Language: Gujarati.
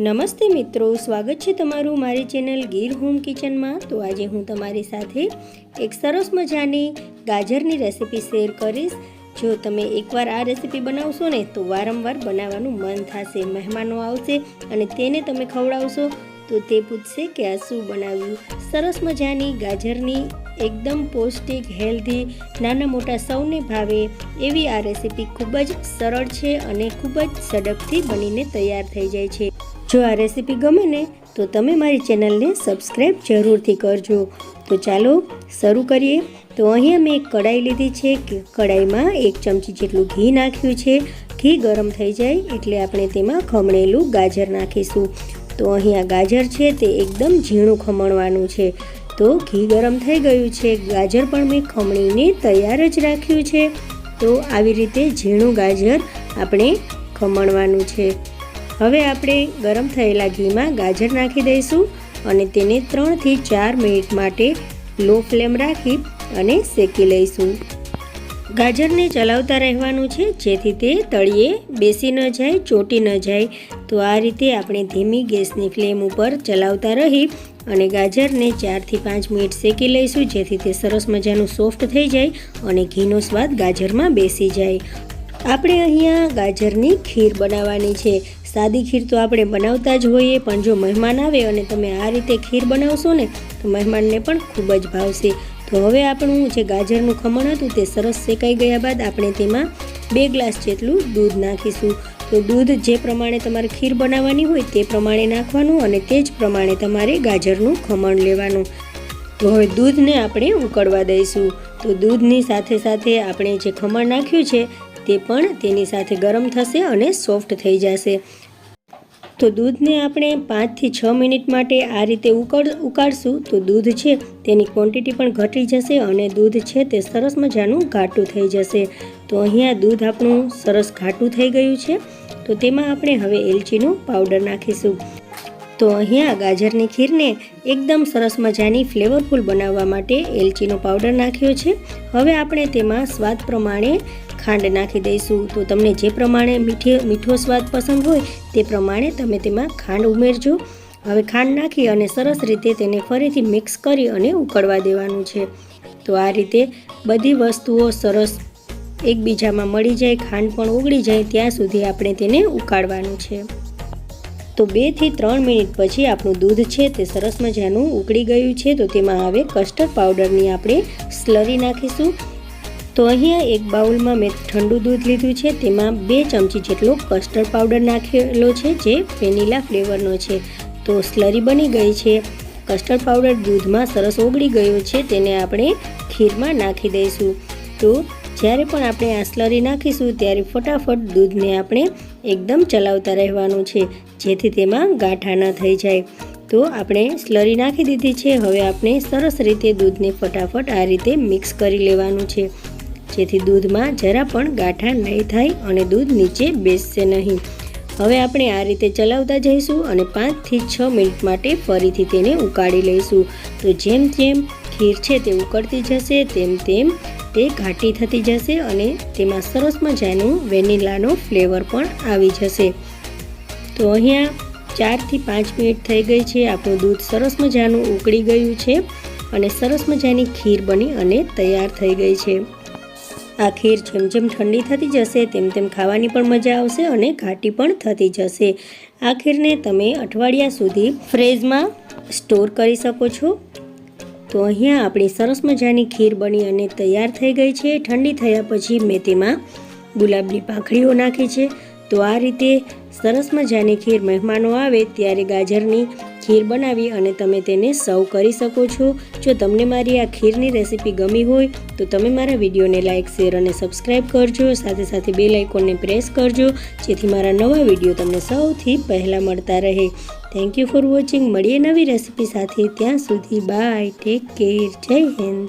નમસ્તે મિત્રો, સ્વાગત છે તમારું મારી ચેનલ ગીર હોમ કિચનમાં. તો આજે હું તમારી સાથે એક સરસ મજાની ગાજરની રેસિપી શેર કરીશ. જો તમે એકવાર આ રેસીપી બનાવશો ને, તો વારંવાર બનાવવાનું મન થશે, મહેમાનો આવશે અને તેને તમે ખવડાવશો. તો તે પૂછશે કે આ શું બનાવ્યું? સરસ મજાની ગાજરની એકદમ પૌષ્ટિક, હેલ્ધી, નાના મોટા સૌને ભાવે એવી આ રેસીપી ખૂબ જ સરળ છે અને ખૂબ જ ઝડપથી બનીને તૈયાર થઈ જાય છે. જો આ રેસિપી ગમે ને, તો તમે મારી ચેનલને સબસ્ક્રાઈબ જરૂરથી કરજો. તો ચાલો શરૂ કરીએ. તો અહીંયા મેં એક કડાઈ લીધી છે કે કડાઈમાં એક ચમચી જેટલું ઘી નાખ્યું છે. ઘી ગરમ થઈ જાય એટલે આપણે તેમાં ખમણેલું ગાજર નાખીશું. તો અહીંયા ગાજર છે તે એકદમ ઝીણું ખમણવાનું છે. તો ઘી ગરમ થઈ ગયું છે. ગાજર પણ મેં ખમણીને તૈયાર જ રાખ્યું છે. તો આવી રીતે ઝીણું ગાજર આપણે ખમણવાનું છે. હવે આપણે ગરમ થયેલા ઘીમાં ગાજર નાખી દઈશું અને તેને ત્રણથી ચાર મિનિટ માટે લો ફ્લેમ રાખી અને શેકી લઈશું. ગાજરને ચલાવતા રહેવાનું છે, જેથી તે તળિયે બેસી ન જાય, ચોટી ન જાય. તો આ રીતે આપણે ધીમી ગેસની ફ્લેમ ઉપર ચલાવતા રહી અને ગાજરને ચારથી પાંચ મિનિટ શેકી લઈશું, જેથી તે સરસ મજાનું સોફ્ટ થઈ જાય અને ઘીનો સ્વાદ ગાજરમાં બેસી જાય. આપણે અહીંયા ગાજરની ખીર બનાવવાની છે. સાદી ખીર તો આપણે બનાવતા જ હોઈએ, પણ જો મહેમાન આવે અને તમે આ રીતે ખીર બનાવશો ને, તો મહેમાનને પણ ખૂબ જ ભાવશે. તો હવે આપણું જે ગાજરનું ખમણ હતું તે સરસ શેકાઈ ગયા બાદ આપણે તેમાં બે ગ્લાસ જેટલું દૂધ નાખીશું. તો દૂધ જે પ્રમાણે તમારે ખીર બનાવવાની હોય તે પ્રમાણે નાખવાનું અને તે જ પ્રમાણે તમારે ગાજરનું ખમણ લેવાનું. તો હવે દૂધને આપણે ઉકળવા દઈશું. તો દૂધની સાથે સાથે આપણે જે ખમણ નાખ્યું છે તે પણ તેની સાથે ગરમ થશે અને સોફ્ટ થઈ જશે. તો દૂધને આપણે પાંચથી છ મિનિટ માટે આ રીતે ઉકળ, ઉકાળશું. તો દૂધ છે તેની ક્વોન્ટિટી પણ ઘટી જશે અને દૂધ છે તે સરસ મજાનું ઘાટું થઈ જશે. તો અહીંયા દૂધ આપણું સરસ ઘાટું થઈ ગયું છે. તો તેમાં આપણે હવે એલચીનો પાવડર નાખીશું. તો અહીંયા ગાજરની ખીરને એકદમ સરસ મજાની ફ્લેવરફુલ બનાવવા માટે એલચીનો પાવડર નાખ્યો છે. હવે આપણે તેમાં સ્વાદ પ્રમાણે ખાંડ નાખી દઈશું. તો તમને જે પ્રમાણે મીઠી, મીઠો સ્વાદ પસંદ હોય તે પ્રમાણે તમે તેમાં ખાંડ ઉમેરજો. હવે ખાંડ નાખી અને સરસ રીતે તેને ફરીથી મિક્સ કરી અને ઉકળવા દેવાનું છે. તો આ રીતે બધી વસ્તુઓ સરસ એકબીજામાં મળી જાય, ખાંડ પણ ઓગળી જાય ત્યાં સુધી આપણે તેને ઉકાળવાનું છે. તો બેથી ત્રણ મિનિટ પછી આપણું દૂધ છે તે સરસ મજાનું ઉકળી ગયું છે તો તેમાં હવે કસ્ટર્ડ પાવડરની આપણે સ્લરી નાખીશું. તો અહીંયા એક બાઉલમાં મેં ઠંડુ દૂધ લીધું છે, તેમાં બે ચમચી જેટલો કસ્ટર્ડ પાવડર નાખેલો છે, જે વેનીલા ફ્લેવરનો છે. તો સ્લરી બની ગઈ છે. કસ્ટર્ડ પાવડર દૂધમાં સરસ ઓગળી ગયો છે, તેને આપણે ખીરમાં નાખી દઈશું. તો જ્યારે પણ આપણે આ સ્લરી નાખીશું ત્યારે ફટાફટ દૂધને આપણે એકદમ ચલાવતા રહેવાનું છે, જેથી તેમાં ગાંઠા ન થઈ જાય. તો આપણે સ્લરી નાખી દીધી છે, હવે આપણે સરસ રીતે દૂધને ફટાફટ આ રીતે મિક્સ કરી લેવાનું છે, જેથી દૂધમાં જરા પણ ગાંઠા નહીં થાય અને દૂધ નીચે બેસશે નહીં. હવે આપણે આ રીતે ચલાવતા જઈશું અને પાંચથી છ મિનિટ માટે ફરીથી તેને ઉકાળી લઈશું. તો જેમ જેમ ખીર છે તે ઉકળતી જશે, તેમ તેમ તે ઘાટી થતી જશે અને તેમાં સરસ મજાનું વેનીલાનો ફ્લેવર પણ આવી જશે. તો અહીંયા ચારથી પાંચ મિનિટ થઈ ગઈ છે. આપણું દૂધ સરસ મજાનું ઉકળી ગયું છે અને સરસ મજાની ખીર બની અને તૈયાર થઈ ગઈ છે. આ ખીર જેમ જેમ ઠંડી થતી જશે તેમ તેમ ખાવાની પણ મજા આવશે અને ઘાટી પણ થતી જશે. આ ખીરને તમે અઠવાડિયા સુધી ફ્રીજમાં સ્ટોર કરી શકો છો. તો અહીંયા આપણી સરસ મજાની ખીર બની અને તૈયાર થઈ ગઈ છે. ઠંડી થયા પછી મેં તેમાં ગુલાબની પાંખડીઓ નાખી છે. તો આ રીતે સરસ મજાની ખીર મહેમાનો આવે ત્યારે ગાજરની ખીર બનાવી અને તમે તેને સર્વ કરી શકો છો. જો તમને મારી આ ખીરની રેસીપી ગમી હોય તો તમે મારા વિડીયોને લાઇક શેર અને સબસ્ક્રાઈબ કરજો. સાથે સાથે બે લાઇકોનને પ્રેસ કરજો જેથી મારા નવા વીડિયો તમને સૌથી પહેલાં મળતા રહે. થેન્ક યુ ફોર વોચિંગ મળીએ નવી રેસીપી સાથે. ત્યાં સુધી બાય ટેક કેર જય હિન્દ.